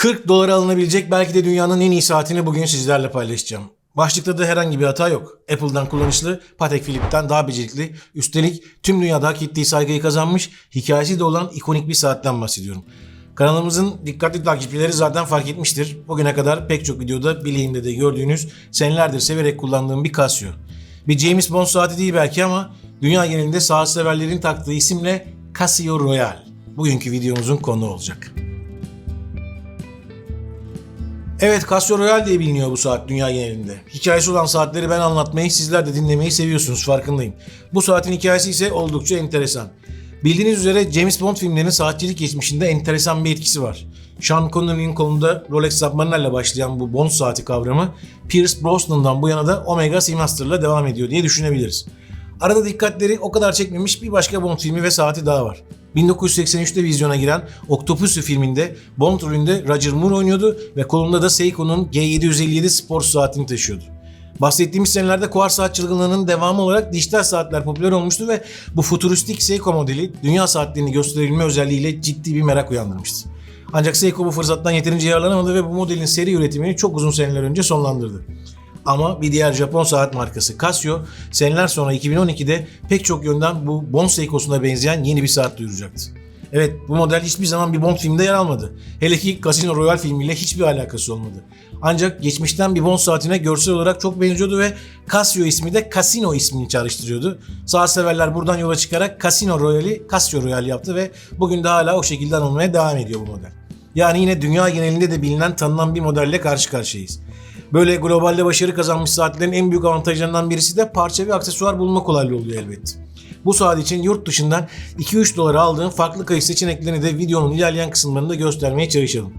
40 dolara alınabilecek belki de dünyanın en iyi saatini bugün sizlerle paylaşacağım. Başlıkta da herhangi bir hata yok. Apple'dan kullanışlı, Patek Philippe'den daha becerikli, üstelik tüm dünyada ettiği saygıyı kazanmış, hikayesi de olan ikonik bir saatten bahsediyorum. Kanalımızın dikkatli takipçileri zaten fark etmiştir. Bugüne kadar pek çok videoda bileğimde de gördüğünüz senelerdir severek kullandığım bir Casio. Bir James Bond saati değil belki ama dünya genelinde saat severlerin taktığı isimle Casio Royal. Bugünkü videomuzun konu olacak. Evet Casio Royal diye biliniyor bu saat dünya genelinde. Hikayesi olan saatleri ben anlatmayı, sizler de dinlemeyi seviyorsunuz farkındayım. Bu saatin hikayesi ise oldukça enteresan. Bildiğiniz üzere James Bond filmlerinin saatçilik geçmişinde enteresan bir etkisi var. Sean Connery'nin kolunda Rolex Submariner'le başlayan bu Bond saati kavramı Pierce Brosnan'dan bu yana da Omega Seamaster'la devam ediyor diye düşünebiliriz. Arada dikkatleri o kadar çekmemiş bir başka Bond filmi ve saati daha var. 1983'te vizyona giren Octopussy filminde Bond rolünde Roger Moore oynuyordu ve kolunda da Seiko'nun G757 spor saatini taşıyordu. Bahsettiğimiz senelerde kuar saat çılgınlığının devamı olarak dijital saatler popüler olmuştu ve bu futuristik Seiko modeli dünya saatlerini gösterebilme özelliğiyle ciddi bir merak uyandırmıştı. Ancak Seiko bu fırsattan yeterince yararlanamadı ve bu modelin seri üretimini çok uzun seneler önce sonlandırdı. Ama bir diğer Japon saat markası Casio seneler sonra 2012'de pek çok yönden bu Bond Seiko'suna benzeyen yeni bir saat duyuracaktı. Evet bu model hiçbir zaman bir Bond filminde yer almadı. Hele ki Casino Royale filmiyle hiçbir alakası olmadı. Ancak geçmişten bir Bond saatine görsel olarak çok benziyordu ve Casio ismi de Casino ismini çağrıştırıyordu. Saat severler buradan yola çıkarak Casino Royale'i Casio Royale yaptı ve bugün de hala o şekilde anılmaya devam ediyor bu model. Yani yine dünya genelinde de bilinen tanınan bir modelle karşı karşıyayız. Böyle globalde başarı kazanmış saatlerin en büyük avantajlarından birisi de parça ve aksesuar bulma kolaylığı oluyor elbette. Bu saat için yurt dışından 2-3 dolara aldığım farklı kayıt seçeneklerini de videonun ilerleyen kısımlarında göstermeye çalışalım.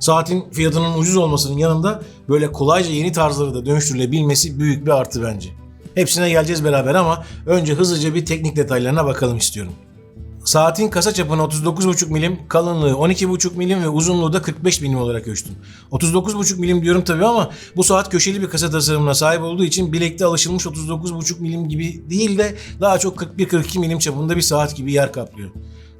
Saatin fiyatının ucuz olmasının yanında böyle kolayca yeni tarzları da dönüştürülebilmesi büyük bir artı bence. Hepsine geleceğiz beraber ama önce hızlıca bir teknik detaylarına bakalım istiyorum. Saatin kasa çapını 39,5 milim, kalınlığı 12,5 milim ve uzunluğu da 45 milim olarak ölçtüm. 39,5 milim diyorum tabii ama bu saat köşeli bir kasa tasarımına sahip olduğu için bilekte alışılmış 39,5 milim gibi değil de daha çok 41-42 milim çapında bir saat gibi yer kaplıyor.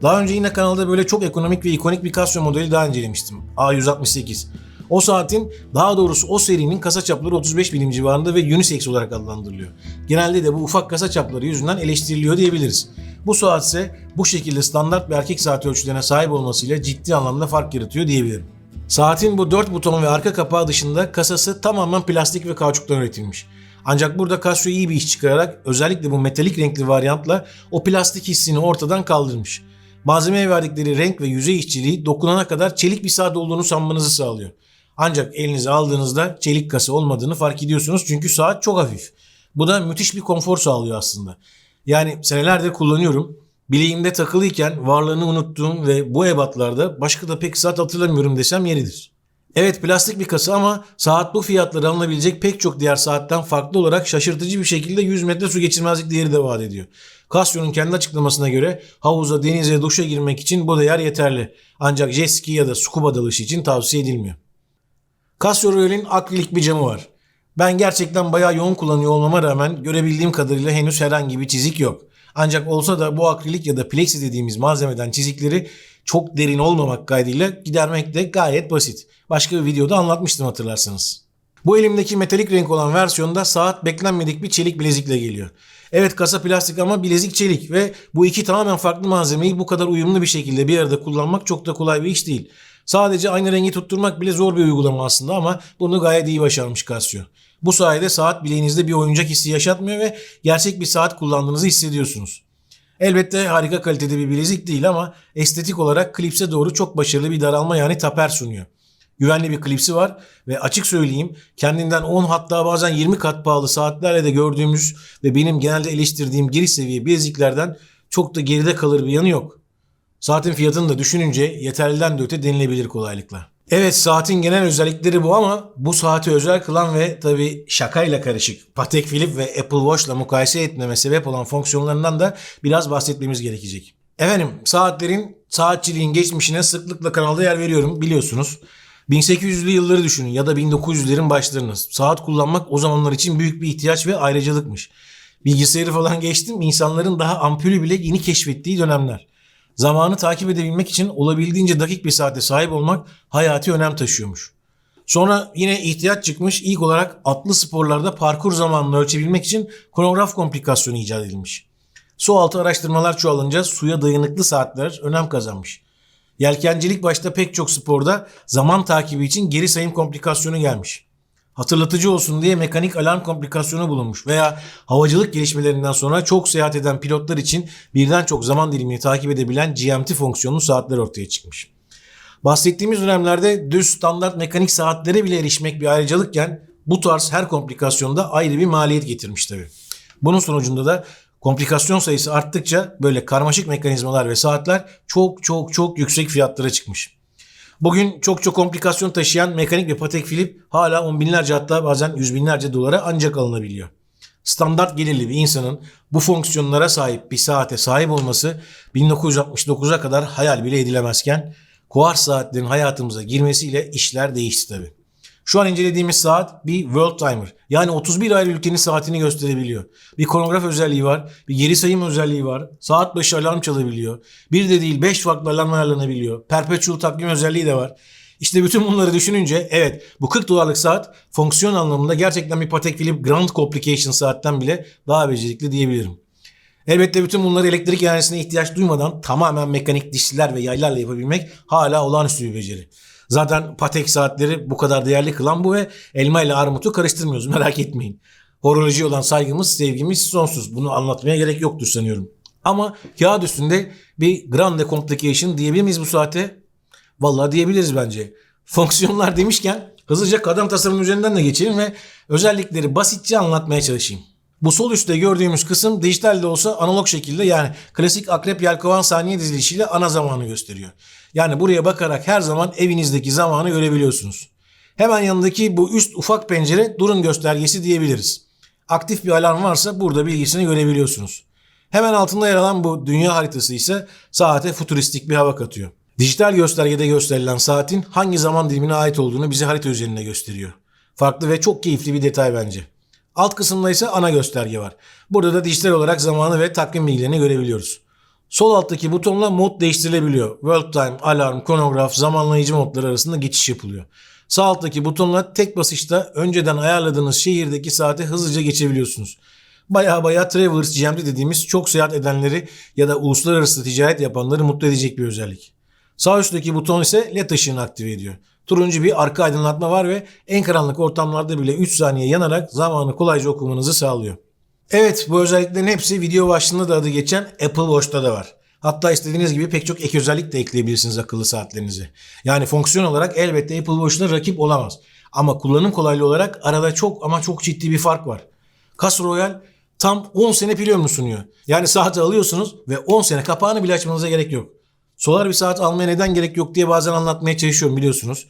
Daha önce yine kanalda böyle çok ekonomik ve ikonik bir Casio modeli daha incelemiştim. A168. O saatin daha doğrusu o serinin kasa çapları 35 milim civarında ve unisex olarak adlandırılıyor. Genelde de bu ufak kasa çapları yüzünden eleştiriliyor diyebiliriz. Bu saat ise bu şekilde standart bir erkek saati ölçülerine sahip olmasıyla ciddi anlamda fark yaratıyor diyebilirim. Saatin bu 4 buton ve arka kapağı dışında kasası tamamen plastik ve kauçuktan üretilmiş. Ancak burada Casio iyi bir iş çıkararak özellikle bu metalik renkli varyantla o plastik hissini ortadan kaldırmış. Malzemeye verdikleri renk ve yüzey işçiliği dokunana kadar çelik bir saat olduğunu sanmanızı sağlıyor. Ancak elinize aldığınızda çelik kasa olmadığını fark ediyorsunuz çünkü saat çok hafif. Bu da müthiş bir konfor sağlıyor aslında. Yani senelerdir kullanıyorum. Bileğimde takılıyken varlığını unuttuğum ve bu ebatlarda başka da pek saat hatırlamıyorum desem yeridir. Evet plastik bir kasa ama saat bu fiyatları alınabilecek pek çok diğer saatten farklı olarak şaşırtıcı bir şekilde 100 metre su geçirmezlik değeri de vaat ediyor. Casio'nun kendi açıklamasına göre havuza, denize, duşa girmek için bu değer yeterli. Ancak jet ski ya da scuba dalışı için tavsiye edilmiyor. Casio Royale'in akrilik bir camı var. Ben gerçekten bayağı yoğun kullanıyor olmama rağmen görebildiğim kadarıyla henüz herhangi bir çizik yok. Ancak olsa da bu akrilik ya da plexi dediğimiz malzemeden çizikleri çok derin olmamak kaydıyla gidermek de gayet basit. Başka bir videoda anlatmıştım hatırlarsanız. Bu elimdeki metalik renk olan versiyonda saat beklenmedik bir çelik bilezikle geliyor. Evet kasa plastik ama bilezik çelik ve bu iki tamamen farklı malzemeyi bu kadar uyumlu bir şekilde bir arada kullanmak çok da kolay bir iş değil. Sadece aynı rengi tutturmak bile zor bir uygulama aslında ama bunu gayet iyi başarmış Casio. Bu sayede saat bileğinizde bir oyuncak hissi yaşatmıyor ve gerçek bir saat kullandığınızı hissediyorsunuz. Elbette harika kalitede bir bilezik değil ama estetik olarak klipse doğru çok başarılı bir daralma yani taper sunuyor. Güvenli bir klipsi var ve açık söyleyeyim kendinden 10 hatta bazen 20 kat pahalı saatlerle de gördüğümüz ve benim genelde eleştirdiğim giriş seviye bileziklerden çok da geride kalır bir yanı yok. Saatin fiyatını da düşününce yeterliden de öte denilebilir kolaylıkla. Evet saatin genel özellikleri bu ama bu saati özel kılan ve tabi şakayla karışık Patek Philippe ve Apple Watch'la mukayese etmeme sebep olan fonksiyonlarından da biraz bahsetmemiz gerekecek. Efendim saatlerin saatçiliğin geçmişine sıklıkla kanalda yer veriyorum biliyorsunuz. 1800'lü yılları düşünün ya da 1900'lerin başlarını. Saat kullanmak o zamanlar için büyük bir ihtiyaç ve ayrıcalıkmış. Bilgisayarı falan geçtim insanların daha ampulü bile yeni keşfettiği dönemler. Zamanı takip edebilmek için olabildiğince dakik bir saate sahip olmak hayati önem taşıyormuş. Sonra yine ihtiyaç çıkmış ilk olarak atlı sporlarda parkur zamanını ölçebilmek için kronograf komplikasyonu icat edilmiş. Su altı araştırmalar çoğalınca suya dayanıklı saatler önem kazanmış. Yelkencilik başta pek çok sporda zaman takibi için geri sayım komplikasyonu gelmiş. Hatırlatıcı olsun diye mekanik alarm komplikasyonu bulunmuş veya havacılık gelişmelerinden sonra çok seyahat eden pilotlar için birden çok zaman dilimini takip edebilen GMT fonksiyonlu saatler ortaya çıkmış. Bahsettiğimiz dönemlerde düz standart mekanik saatlere bile erişmek bir ayrıcalıkken bu tarz her komplikasyonda ayrı bir maliyet getirmiş tabii. Bunun sonucunda da komplikasyon sayısı arttıkça böyle karmaşık mekanizmalar ve saatler çok çok çok yüksek fiyatlara çıkmış. Bugün çok çok komplikasyon taşıyan mekanik ve Patek Philippe hala on binlerce hatta bazen yüz binlerce dolara ancak alınabiliyor. Standart gelirli bir insanın bu fonksiyonlara sahip bir saate sahip olması 1969'a kadar hayal bile edilemezken kuars saatlerin hayatımıza girmesiyle işler değişti tabi. Şu an incelediğimiz saat bir World Timer. Yani 31 ayrı ülkenin saatini gösterebiliyor. Bir kronograf özelliği var, bir geri sayım özelliği var. Saat başı alarm çalabiliyor. Bir de değil 5 farklı alarm ayarlanabiliyor. Perpetual takvim özelliği de var. İşte bütün bunları düşününce evet bu 40 dolarlık saat fonksiyon anlamında gerçekten bir Patek Philippe Grand Complication saatten bile daha becerikli diyebilirim. Elbette bütün bunları elektrik enerjisine ihtiyaç duymadan tamamen mekanik dişliler ve yaylarla yapabilmek hala olağanüstü bir beceri. Zaten Patek saatleri bu kadar değerli kılan bu ve elma ile armutu karıştırmıyoruz merak etmeyin. Horoloji olan saygımız, sevgimiz sonsuz. Bunu anlatmaya gerek yoktur sanıyorum. Ama kağıt üstünde bir grande complication diyebilir miyiz bu saate? Vallahi diyebiliriz bence. Fonksiyonlar demişken hızlıca kadran tasarım üzerinden de geçelim ve özellikleri basitçe anlatmaya çalışayım. Bu sol üstte gördüğümüz kısım dijital de olsa analog şekilde yani klasik akrep yelkovan saniye dizilişiyle ana zamanı gösteriyor. Yani buraya bakarak her zaman evinizdeki zamanı görebiliyorsunuz. Hemen yanındaki bu üst ufak pencere durun göstergesi diyebiliriz. Aktif bir alarm varsa burada bilgisini görebiliyorsunuz. Hemen altında yer alan bu dünya haritası ise saate futuristik bir hava katıyor. Dijital göstergede gösterilen saatin hangi zaman dilimine ait olduğunu bize harita üzerinde gösteriyor. Farklı ve çok keyifli bir detay bence. Alt kısımda ise ana gösterge var. Burada da dijital olarak zamanı ve takvim bilgilerini görebiliyoruz. Sol alttaki butonla mod değiştirilebiliyor. World Time, alarm, kronograf, zamanlayıcı modları arasında geçiş yapılıyor. Sağ alttaki butonla tek basışta önceden ayarladığınız şehirdeki saate hızlıca geçebiliyorsunuz. Baya baya Travelers GMT dediğimiz çok seyahat edenleri ya da uluslararası ticaret yapanları mutlu edecek bir özellik. Sağ üstteki buton ise led ışığını aktive ediyor. Turuncu bir arka aydınlatma var ve en karanlık ortamlarda bile 3 saniye yanarak zamanı kolayca okumanızı sağlıyor. Evet bu özelliklerin hepsi video başlığında da adı geçen Apple Watch'ta da var. Hatta istediğiniz gibi pek çok ek özellik de ekleyebilirsiniz akıllı saatlerinize. Yani fonksiyon olarak elbette Apple Watch'la rakip olamaz. Ama kullanım kolaylığı olarak arada çok ama çok ciddi bir fark var. Casio Royale tam 10 sene pil ömrü sunuyor. Yani saati alıyorsunuz ve 10 sene kapağını bile açmanıza gerek yok. Solar bir saat almaya neden gerek yok diye bazen anlatmaya çalışıyorum biliyorsunuz.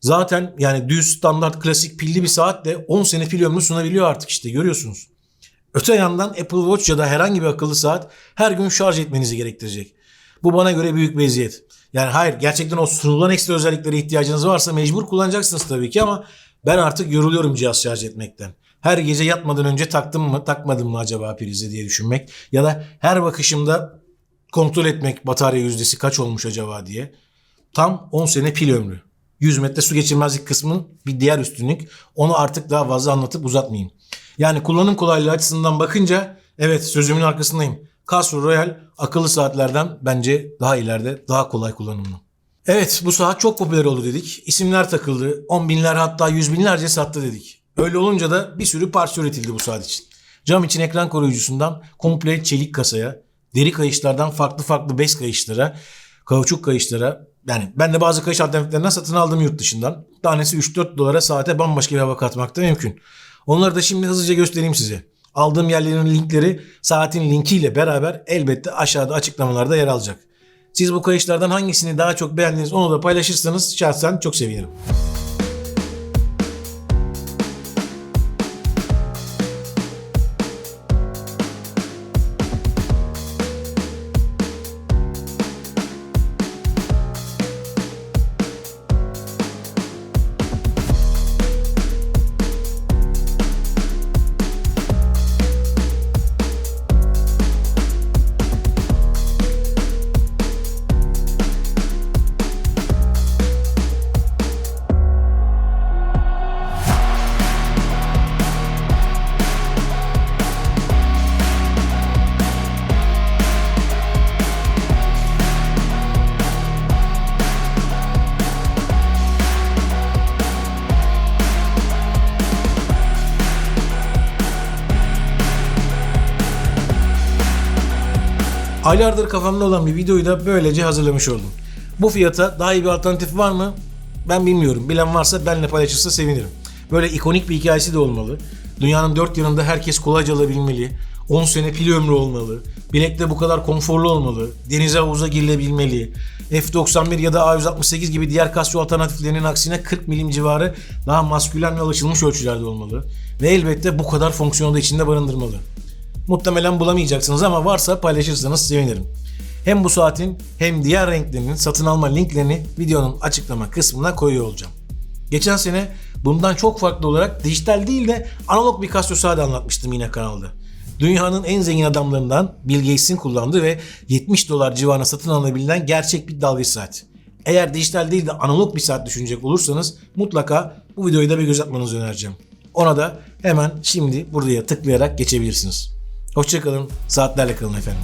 Zaten yani düz standart klasik pilli bir saat de 10 sene pil ömrü sunabiliyor artık işte görüyorsunuz. Öte yandan Apple Watch ya da herhangi bir akıllı saat her gün şarj etmenizi gerektirecek. Bu bana göre büyük bir eziyet. Yani hayır gerçekten o sunulan ekstra özelliklere ihtiyacınız varsa mecbur kullanacaksınız tabii ki ama ben artık yoruluyorum cihaz şarj etmekten. Her gece yatmadan önce taktım mı takmadım mı acaba prize diye düşünmek ya da her bakışımda kontrol etmek batarya yüzdesi kaç olmuş acaba diye. Tam 10 sene pil ömrü. 100 metre su geçirmezlik kısmının bir diğer üstünlük. Onu artık daha fazla anlatıp uzatmayayım. Yani kullanım kolaylığı açısından bakınca evet sözümün arkasındayım. Casio Royal akıllı saatlerden bence daha ileride daha kolay kullanımlı. Evet bu saat çok popüler oldu dedik. İsimler takıldı. 10 binler hatta yüz binlerce sattı dedik. Öyle olunca da bir sürü parça üretildi bu saat için. Cam için ekran koruyucusundan komple çelik kasaya, deri kayışlardan farklı farklı bez kayışlara, kauçuk kayışlara yani ben de bazı kayış alternatiflerinden satın aldım yurt dışından. Tanesi 3-4 dolara saate bambaşka bir hava katmakta mümkün. Onları da şimdi hızlıca göstereyim size. Aldığım yerlerin linkleri saatin linkiyle beraber elbette aşağıda açıklamalarda yer alacak. Siz bu kayışlardan hangisini daha çok beğendiniz onu da paylaşırsanız şahsen çok sevinirim. Aylardır kafamda olan bir videoyu da böylece hazırlamış oldum. Bu fiyata daha iyi bir alternatif var mı? Ben bilmiyorum. Bilen varsa benimle paylaşırsa sevinirim. Böyle ikonik bir hikayesi de olmalı. Dünyanın dört yanında herkes kolayca alabilmeli. 10 sene pil ömrü olmalı. Bilekte bu kadar konforlu olmalı. Denize havuza girilebilmeli. F91 ya da A168 gibi diğer Casio alternatiflerinin aksine 40 milim civarı daha maskülen ve alışılmış ölçülerde olmalı. Ve elbette bu kadar fonksiyonu da içinde barındırmalı. Muhtemelen bulamayacaksınız ama varsa paylaşırsanız sevinirim. Hem bu saatin hem diğer renklerinin satın alma linklerini videonun açıklama kısmına koyuyor olacağım. Geçen sene bundan çok farklı olarak dijital değil de analog bir Casio saat anlatmıştım yine kanalda. Dünyanın en zengin adamlarından Bill Gates'in kullandığı ve 70 dolar civarına satın alınabilen gerçek bir dalgıç saat. Eğer dijital değil de analog bir saat düşünecek olursanız mutlaka bu videoyu da bir göz atmanızı önereceğim. Ona da hemen şimdi buraya tıklayarak geçebilirsiniz. Hoşçakalın, saatlerle kalın efendim.